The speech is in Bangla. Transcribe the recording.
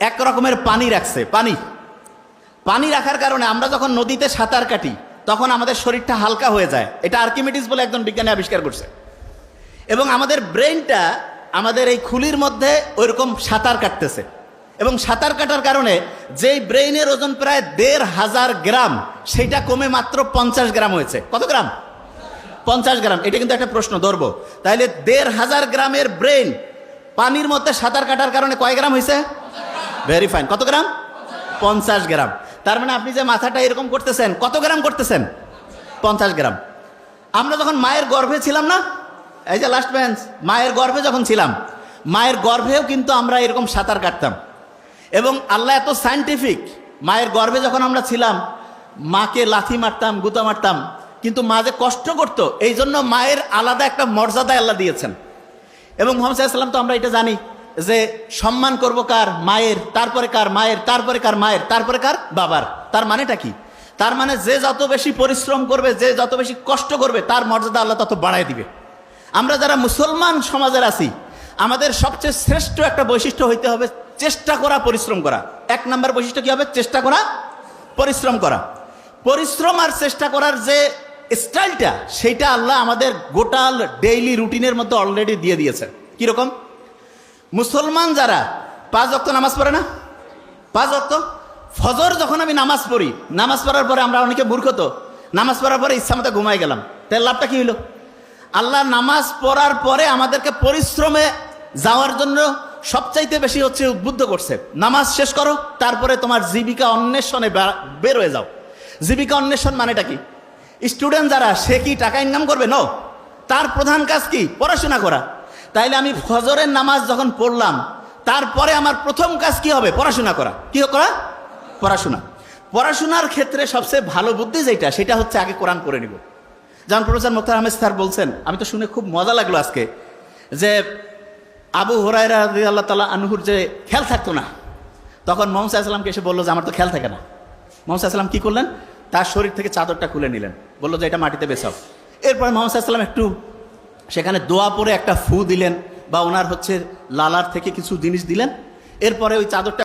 এক রকমের পানি রাখছে, পানি। পানি রাখার কারণে আমরা যখন নদীতে সাঁতার কাটি, তখন আমাদের শরীরটা হালকা হয়ে যায়। এটা আর্কিমিটিস বলে একজন বিজ্ঞানী আবিষ্কার করছে। এবং আমাদের ব্রেনটা আমাদের এই খুলির মধ্যে ওইরকম সাঁতার কাটতেছে। এবং সাঁতার কাটার কারণে যেই ব্রেইনের ওজন প্রায় দেড় হাজার গ্রাম সেটা কমে মাত্র পঞ্চাশ গ্রাম হয়েছে। কত গ্রাম? পঞ্চাশ গ্রাম। এটা কিন্তু একটা প্রশ্ন, ধরবো। তাহলে দেড় হাজার গ্রামের ব্রেন পানির মধ্যে সাঁতার কাটার কারণে কয় গ্রাম হয়েছে? ভেরি ফাইন কত গ্রাম? পঞ্চাশ গ্রাম। তার মানে আপনি যে মাথাটা এরকম করতেছেন, কত গ্রাম করতেছেন? পঞ্চাশ গ্রাম। আমরা যখন মায়ের গর্ভে ছিলাম না, এই যে লাস্ট বেঞ্চ মায়ের গর্ভে যখন ছিলাম, মায়ের গর্ভেও কিন্তু আমরা এরকম সাঁতার কাটতাম। এবং আল্লাহ এত সায়েন্টিফিক মায়ের গর্ভে যখন আমরা ছিলাম, মাকে লাথি মারতাম, গুতা মারতাম, কিন্তু মা যে কষ্ট করতো, এই জন্য মায়ের আলাদা একটা মর্যাদা আল্লাহ দিয়েছেন। এবং মোহাম্মদ সাল্লাম তো আমরা এটা জানি। যে সম্মান করব কার মায়ের, তারপরে কার মায়ের, তারপরে কার মায়ের, তারপরে কার বাবার। তার মানেটা কি? তার মানে যে যত বেশি পরিশ্রম করবে, যে যত বেশি কষ্ট করবে, তার মর্যাদা আল্লাহ তত বাড়ায় দিবে। আমরা যারা মুসলমান সমাজের আছি, আমাদের সবচেয়ে শ্রেষ্ঠ একটা বৈশিষ্ট্য হইতে হবে চেষ্টা করা, পরিশ্রম করা। এক নম্বর বৈশিষ্ট্য কি হবে? চেষ্টা করা, পরিশ্রম করা। পরিশ্রম আর চেষ্টা করার যে স্টাইলটা সেইটা আল্লাহ আমাদের গোটাল ডেইলি রুটিনের মধ্যে অলরেডি দিয়ে দিয়েছে কীরকম? মুসলমান যারা, পাঁচ অক্ত নামাজ পড়ে না? পাঁচ অক্ত ফজর যখন আমি নামাজ পড়ি, নামাজ পড়ার পরে আমরা অনেকে মূর্খ তো, নামাজ পড়ার পরে ইচ্ছা মতো ঘুমাই গেলাম। তার লাভটা কি হইল? আল্লাহ নামাজ পড়ার পরে আমাদেরকে পরিশ্রমে যাওয়ার জন্য সবচাইতে বেশি হচ্ছে উদ্বুদ্ধ করছে। নামাজ শেষ করো, তারপরে তোমার জীবিকা অন্বেষণে বের হয়ে যাও। জীবিকা অন্বেষণ মানেটা কি? স্টুডেন্ট যারা, সে কি টাকা ইনকাম করবে? নো তার প্রধান কাজ কি? পড়াশোনা করা। তাইলে আমি ফজরের নামাজ যখন পড়লাম, তারপরে আমার প্রথম কাজ কি হবে? পড়াশোনা করা। কি করা? পড়াশোনা। পড়াশোনার ক্ষেত্রে সবচেয়ে ভালো বুদ্ধি যেটা, সেটা হচ্ছে আগে কোরআন করে নিব। যেমন প্রফেসর মুখতার আহমেদ স্যার বলছেন, আমি তো শুনে খুব মজা লাগল আজকে, যে আবু হরাইরা আল্লাহ তালা আনহুর যে খেয়াল থাকতো না, তখন মোহাম্মদ সাল্লামকে এসে বলল যে আমার তো খেয়াল থাকে না। মোহাম্মদ সাল্লাম কি করলেন? তার শরীর থেকে চাদরটা খুলে নিলেন। বলল যে এটা মাটিতে বেসাও এরপরে মোহাম্মদ সাল্লাম একটু সেখানে দোয়া পরে একটা ফু দিলেন বা ওনার হচ্ছে লালার থেকে কিছু জিনিস দিলেন। এরপরে ওই চাদরটা